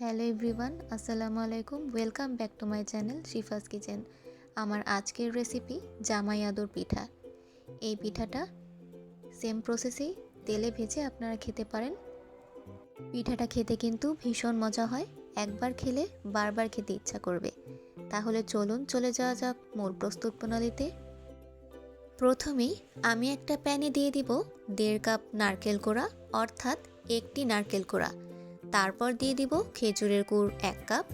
Hello everyone, আসসালামু আলাইকুম। Welcome back to my channel Shifa's kitchen. আমার আজকের রেসিপি জামাই আদর পিঠা। এই পিঠাটা সেম প্রসেসেই তেলে ভেজে আপনারা খেতে পারেন। পিঠাটা খেতে কিন্তু ভীষণ মজা হয়। একবার খেলে বারবার খেতে ইচ্ছা করবে। তাহলে চলুন চলে যাওয়া যাক মূল প্রস্তুত প্রণালীতে। প্রথমেই আমি একটা প্যানে দিয়ে দিব দেড় কাপ নারকেল কোড়া, অর্থাৎ একটি নারকেল কোড়া। তারপর দিয়ে দিব খেজুরের গুড় এক কাপ।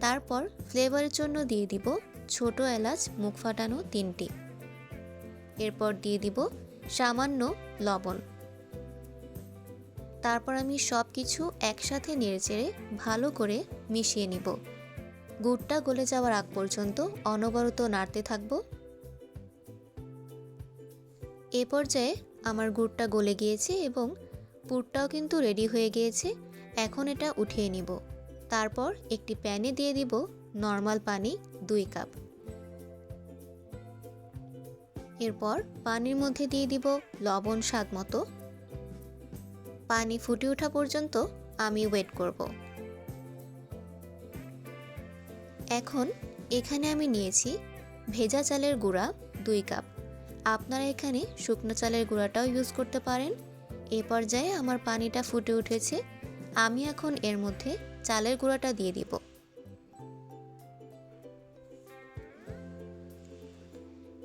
তারপর ফ্লেভারের জন্য দিয়ে দিব ছোট এলাচ, মুখ ফাটানো তিনটি। এরপর দিয়ে দিব সামান্য লবণ। তারপর আমি সব কিছু একসাথে নেড়েচেড়ে ভালো করে মিশিয়ে নিব। গুড়টা গলে যাওয়ার আগ পর্যন্ত অনবরত নাড়তে থাকব। এ পর্যায়ে আমার গুড়টা গলে গিয়েছে এবং পুরটাও কিন্তু রেডি হয়ে গিয়েছে। এখন এটা উঠিয়ে নিব। তারপর একটি প্যানে দিয়ে দিব নর্মাল পানি দুই কাপ। এরপর পানির মধ্যে দিয়ে দিব লবণ স্বাদ মতো। পানি ফুটে ওঠা পর্যন্ত আমি ওয়েট করব। এখন এখানে আমি নিয়েছি ভেজা চালের গুঁড়া দুই কাপ। আপনারা এখানে শুকনো চালের গুঁড়াটাও ইউজ করতে পারেন। এ পর্যায়ে আমার পানিটা ফুটে উঠেছে। আমি এখন এর মধ্যে চালের গুঁড়াটা দিয়ে দিব।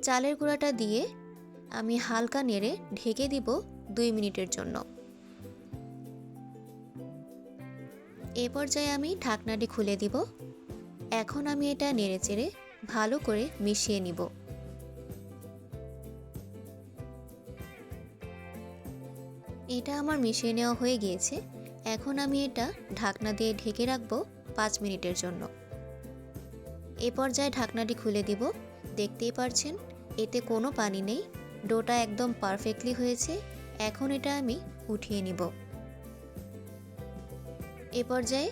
চালের গুঁড়াটা দিয়ে আমি হালকা নেড়ে ঢেকে দিব দুই মিনিটের জন্য। এ পর্যায়ে আমি ঢাকনাটি খুলে দিব। এখন আমি এটা নেড়ে চেড়ে ভালো করে মিশিয়ে নিব। এটা আমার মিশিয়ে নেওয়া হয়ে গিয়েছে। এখন আমি এটা ঢাকনা দিয়ে ঢেকে রাখব পাঁচ মিনিটের জন্য। এ পর্যায়ে ঢাকনাটি খুলে দিব। দেখতেই পারছেন, এতে কোনো পানি নেই। ডোটা একদম পারফেক্টলি হয়েছে। এখন এটা আমি উঠিয়ে নিব। এ পর্যায়ে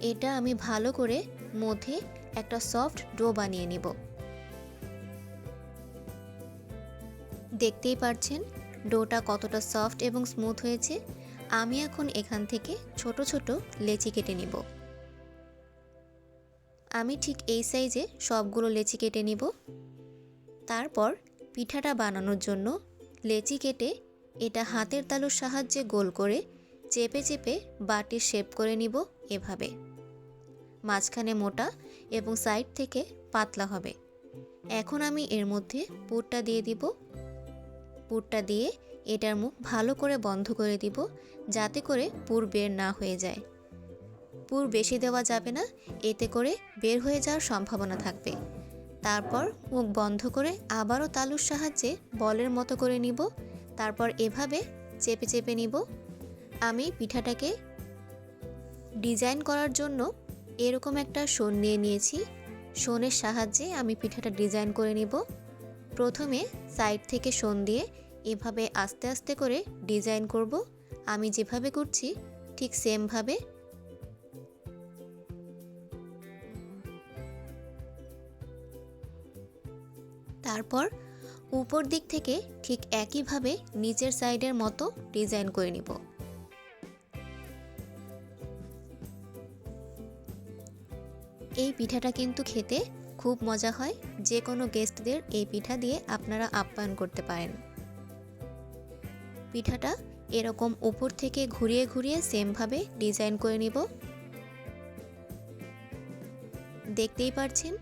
এটা আমি ভালো করে মধ্যে একটা সফট ডো বানিয়ে নিব। দেখতেই পারছেন ডোটা কতটা সফট এবং স্মুথ হয়েছে, আমি এখন এখান থেকে ছোট ছোট লেচি কেটে নিব। আমি ঠিক এই সাইজে সবগুলো লেচি কেটে নিব। তারপর পিঠাটা বানানোর জন্য লেচি কেটে এটা হাতের তালুর সাহায্যে গোল করে চেপে চেপে বাটির শেপ করে নিব এভাবে। মাঝখানে মোটা এবং সাইড থেকে পাতলা হবে। এখন আমি এর মধ্যে পুরটা দিয়ে দিব। পুরটা দিয়ে এটার মুখ ভালো করে বন্ধ করে দিব, যাতে করে পুর বের না হয়ে যায়। পুর বেশি দেওয়া যাবে না, এতে করে বের হয়ে যাওয়ার সম্ভাবনা থাকবে। তারপর মুখ বন্ধ করে আবারও তালুর সাহায্যে বলের মতো করে নিব, তারপর এভাবে চেপে চেপে নিব। আমি পিঠাটাকে ডিজাইন করার জন্য এরকম একটা শোন নিয়ে নিয়েছি। শোনের সাহায্যে আমি পিঠাটা ডিজাইন করে নিব। প্রথমে সাইড থেকে শোন দিয়ে এভাবে আস্তে আস্তে করে ডিজাইন করব। আমি যেভাবে করছি, ঠিক সেমভাবে। তারপর উপর দিক থেকে ঠিক একইভাবে নিচের সাইডের মতো ডিজাইন করে নিব। এই পিঠাটা কিন্তু খেতে খুব মজা হয় যে কোনো গেস্টদের এই পিঠা দিয়ে আপনারা আপ্যায়ন করতে পারেন। পিঠাটা এরকম উপর থেকে ঘুরিয়ে ঘুরিয়ে সেমভাবে ডিজাইন করে নিব। দেখতেই পারছেন?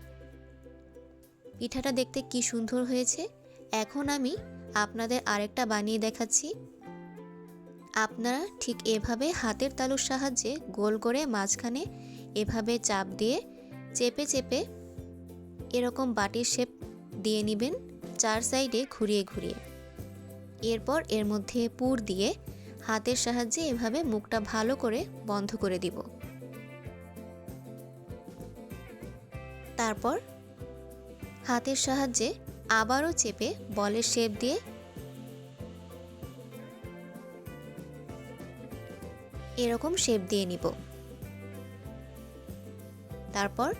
পিঠাটা দেখতে কি সুন্দর হয়েছে। এখন আমি আপনাদের আরেকটা বানিয়ে দেখাচ্ছি। আপনারা ঠিক এভাবে হাতের তালুর সাহায্যে গোল করে মাঝখানে এভাবে চাপ দিয়ে চেপে চেপে এরকম বাটির শেপ দিয়ে নেবেন চার সাইডে ঘুরিয়ে ঘুরিয়ে। এরপর এর মধ্যে পুর দিয়ে হাতের সাহায্যে এভাবে মুখটা ভালো করে বন্ধ করে দিব। তারপর হাতের সাহায্যে আবারও চেপে বলের শেপ দিয়ে এরকম শেপ দিয়ে নিব। তারপর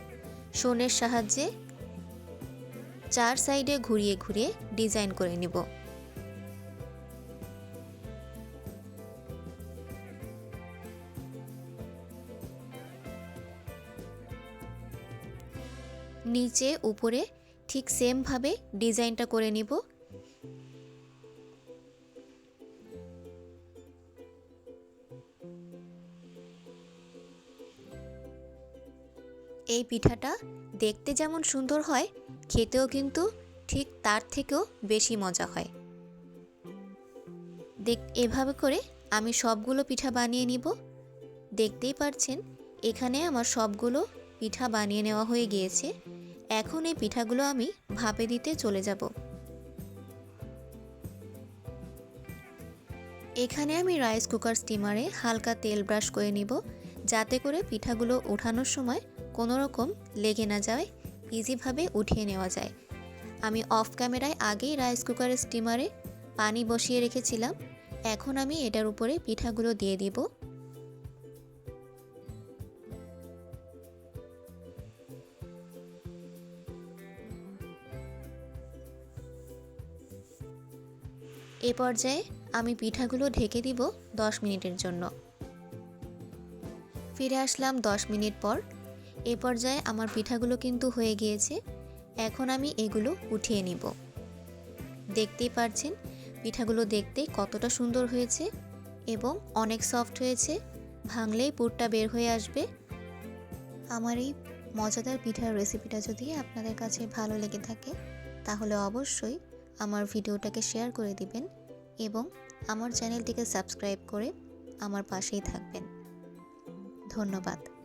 শোনের সাহায্যে চার সাইডে ঘুরিয়ে ঘুরিয়ে ডিজাইন করে নিব। নিচে, উপরে ঠিক সেমভাবে ডিজাইনটা করে নিব। এই পিঠাটা দেখতে যেমন সুন্দর হয়, খেতেও কিন্তু ঠিক তার থেকেও বেশি মজা হয়। দেখ, এভাবে করে আমি সবগুলো পিঠা বানিয়ে নিব। দেখতেই পারছেন, এখানে আমার সবগুলো পিঠা বানিয়ে নেওয়া হয়ে গিয়েছে। এখন এই পিঠাগুলো আমি ভাপে দিতে চলে যাব। এখানে আমি রাইস কুকার স্টিমারে হালকা তেল ব্রাশ করে নিব। যাতে করে পিঠাগুলো ওঠানোর সময় কোনো রকম লেগে না যায় ইজিভাবে উঠিয়ে নেওয়া যায়। আমি অফ ক্যামেরায় আগেই রাইস কুকারের স্টিমারে পানি বসিয়ে রেখেছিলাম। এখন আমি এটার উপরে পিঠাগুলো দিয়ে দিব। এ পর্যায়ে আমি পিঠাগুলো ঢেকে দিব দশ মিনিটের জন্য। ফিরে আসলাম দশ মিনিট পর। এ পর্যায়ে আমার পিঠাগুলো কিন্তু হয়ে গিয়েছে। এখন আমি এগুলো উঠিয়ে নিব। দেখতেই পারছেন, পিঠাগুলো দেখতে কতটা সুন্দর হয়েছে এবং অনেক সফট হয়েছে। ভাঙলেই পুরটা বের হয়ে আসবে। আমার এই মজাদার পিঠার রেসিপিটা যদি আপনাদের কাছে ভালো লেগে থাকে, তাহলে অবশ্যই আমার ভিডিওটাকে শেয়ার করে দিবেন এবং আমার চ্যানেলটিকে সাবস্ক্রাইব করে আমার পাশেই থাকবেন। ধন্যবাদ।